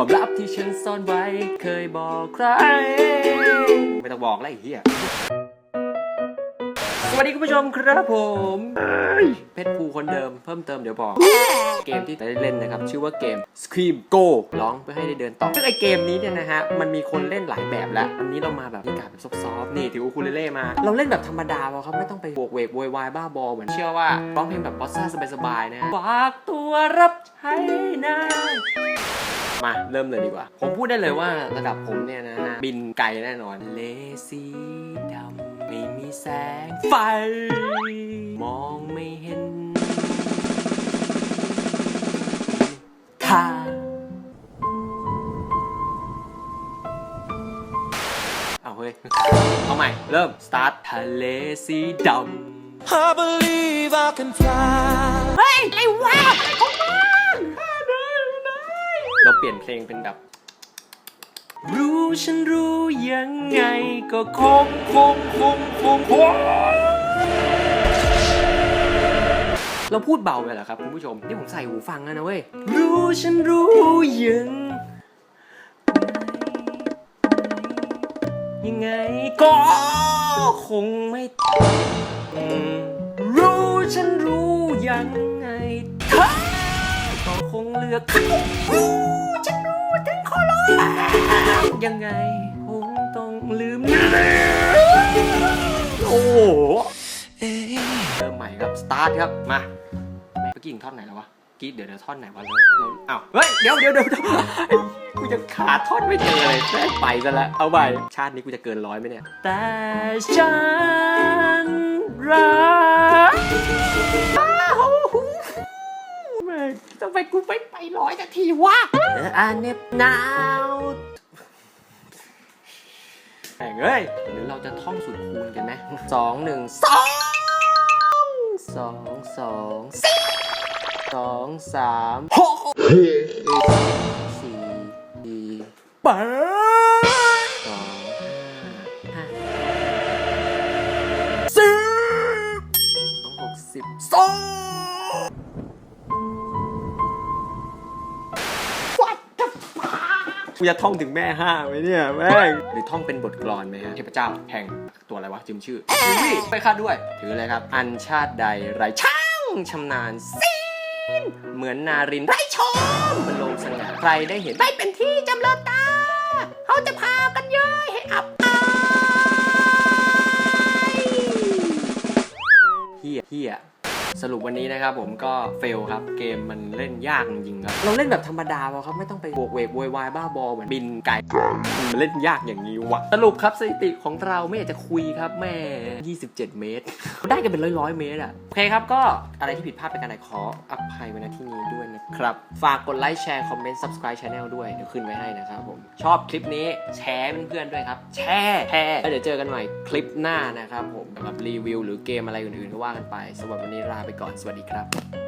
ความลับที่ฉันซ่อนไว้ เคยบอกใคร ไม่ต้องบอกแล้วไอ้เหี้ยสวัสดีคุณผู้ชมครับผมเพชรภูคนเดิมเพิ่มเติมเดี๋ยวบอก เกมที่ได้เล่นนะครับ ชื่อว่าเกม Scream Go ร้องเพื่อให้ได้เดินต่อซึ่งไอเกมนี้เนี่ยนะฮะ มันมีคนเล่นหลายแบบแล้ววันนี้เรามาแบบบรรยากาศแบบซอฟต์ๆนี่ถืออูคูเลเล่มา เราเล่นแบบธรรมดาพอครับไม่ต้องไปโวกเวกโวยวายบ้าบอเหมือนเชื่อว่าร้องเพลงแบบบอสซ่าสบายๆนะฮะฝากตัวรับใช้นาย มาเริ่มเลยดีกว่า ผมพูดได้เลยว่าระดับผมเนี่ยนะฮะ บินไกลแน่นอน เลสีดำไม่มีแสงไฟ มองไม่เห็นทางเอาเฮ้ย เอาใหม่ เริ่ม สตาร์ททะเลสีดำ I believe I can fly. เฮ้ยไอ้ว้าของมัน เราเปลี่ยนเพลงเป็นแบบ รู้ฉันรู้ยังไงก็คงคงคงคงคงเราพูดเบาไปเหรอครับคุณผู้ชม นี่ผมใส่หูฟังแล้วนะเว้ย รู้ฉันรู้ยังยังไงก็คงไม่รู้ฉันรู้ยังไงเธอก็คงเลือกเขา ยังไงคงต้องลืมโอ้โหเริ่มใหม่ครับ สตาร์ทครับ มาเมื่อกี้ถึงท่อนไหนแล้ววะกีดเดี๋ยวเดี๋ยวท่อนไหนวะเราเอ้าเฮ้ย เดี๋ยวเดี๋ยวเดี๋ยวเดี๋ยวไอ้กูจะขาดท่อนไม่เจอเลยแม่ไปซะแล้วเอาไปชาตินี้กูจะเกินร้อยไหมเนี่ย แต่ฉันรักแม่งทำไมกูไม่ไปร้ อยนาทีวะอันเน็บหนาวแม่งเอ้ยหรือเราจะท่องสูตรคูณกันไหมสองหนึ่งสองสองสองสี่สองสามหกสี่สี่แปดสองห้าสิบสองหกสิบสอง กูจะท่องถึงแม่ห้าไหมเนี่ยแม่งหรือท่องเป็นบทกลอนไหมฮะเทพเจ้าแห่งตัวอะไรวะจืมชื่อจิมมี่ไปคาดด้วย ถือเลยครับ อันชาติใดไรช่างชำนาญสิ้นเหมือนนารินไรชมมันลงสง่าใครได้เห็นไม่เป็นที่จำเริญตาเขาจะพากันเย้ยให้อับ รุปวันนี้นะครับผมก็เฟลครับเกมมันเล่นยากจริงๆครับเราเล่นแบบธรรมดาพอครับไม่ต้องไปโวกเวกโวยวายบ้าบอเหมือนบินไกลมันเล่นยากอย่างนี้วะสรุปครับสถิติของเราไม่อยากจะคุยครับแม่ 27 เมตร ได้กันเป็นร้อยร้อยๆเมตรอะโอเคครับก็อะไรที่ผิดพลาดไปกันไหนขออภัยไว้ณที่นี้ด้วยนะครับ ฝากกดไลค์แชร์คอมเมนต์ subscribe channel ด้วยเดี๋ยวขึ้นไว้ให้นะครับผมชอบคลิปนี้แชร์เพื่อนๆด้วยครับแชร์แชร์แล้วเดี๋ยวเจอกันใหม่คลิปหน้านะครับผมแบบรีวิว หรือเกมอะไรอื่นๆก็ว่ากันไปสำหรับวันนี้ลาไปก่อน สวัสดีครับ